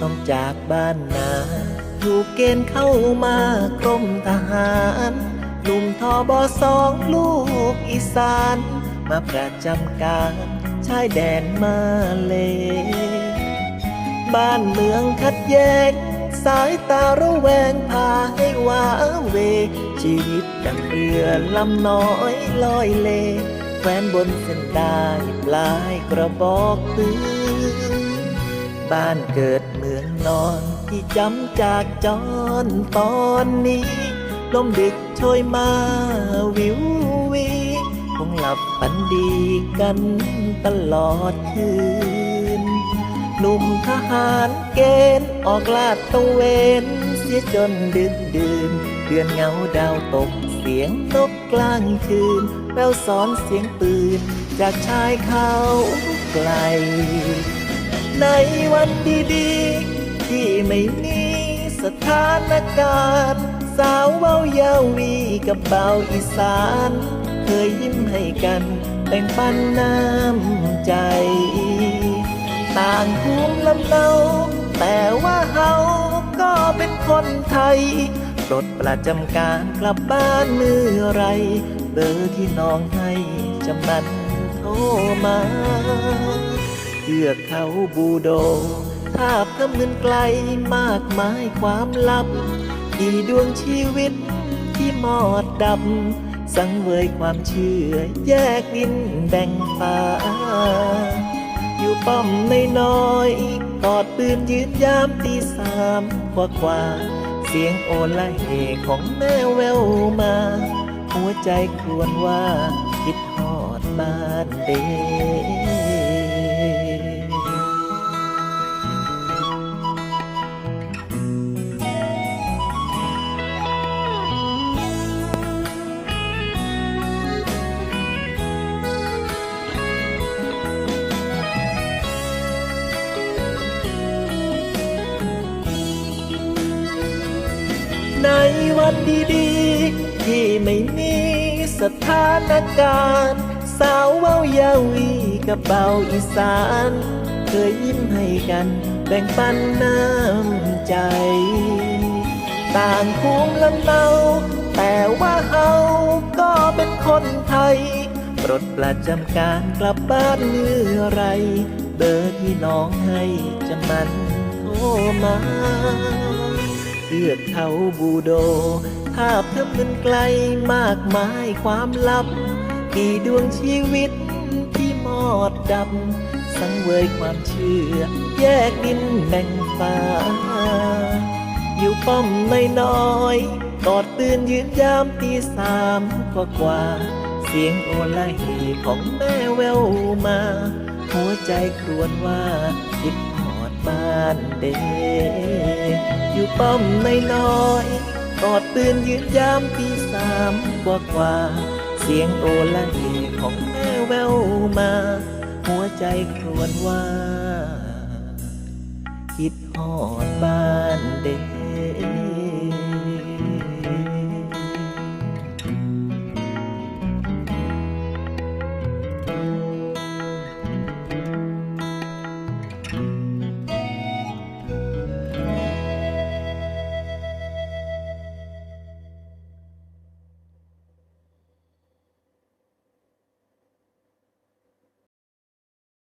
ต้องจากบ้านนาถูกเกณฑ์เข้ามากรมทหาร หนุ่มทอบอสองลูกอีสาน มาประจำการชายแดนมาเลบ้านเมืองขัดแย้ง สายตาระแวงพาให้ว้าเว ชีวิตดังเรือลำน้อยลอยเลแควนบนเส้นได้ปลายกระบอกปืนบ้านเกิดเมืองนอนที่จำจากจรตอนนี้ ลมดึกโชยมาวิว หลับฝันดีกันตลอดคืน หนุ่มทหารเกณฑ์ออกลาดตระเวนเสียจนดึกดื่น เดือนเงาดาวตกเสียงนกกลางคืน แววสอนเสียงปืน จากชายเขาไกล ในวันดีๆ ที่ไม่มีสถานการณ์ สาวเว้าเยาวีกับเบาอีสาน เคยยิ้มให้กันแบ่งปันน้ำใจ ต่างภูมิลำเนาแต่ว่าเฮาก็เป็นคนไทยปลดประจำการกลับบ้านเมื่อไร เบอร์ที่น้องให้จำนันโทรมาเทือกเขาบูโด ภาพทำเงินไกลมากมายความลับ กี่ดวงชีวิตที่มอดดับ สังเวยความเชื่อ แยกดินแบ่งป่า อยู่ป้อมในน้อยกอดปืนยืนยามตีสามกว่ากว่า เสียงโอละเหของแม่แววมา หัวใจครวญว่าคิดทอดบ้านเด วันดีๆ ที่ไม่มีสถานการณ์ สาวเว้าเยาวีกับเบาอีสาน เคยยิ้มให้กันแบ่งปันน้ำใจ ต่างภูมิลำเนาแต่ว่าเฮาก็เป็นคนไทยปลดประจำการกลับบ้านเมื่อไร เบอร์ที่น้องให้จะมันโทรมา เทือกเขาบูโด ภาพเธอเป็นไกลมากมายความลับ กี่ดวงชีวิตที่มอดดำ สังเวยความเชื่อ แยกดินแบ่งฟ้า อยู่ป้อมในน้อยกอดตื่นยืนยามตีสามกว่ากว่า เสียงโอลาเหของแม่แววมา หัวใจครวญว่าคิด บ้านเดอยู่ป้อมในน้อยๆกอดตื่นยืนยามตีสามกว่ากว่า เสียงโอละเหของแม่แววมา หัวใจครวญว่า คิดหอดบ้านเด็ก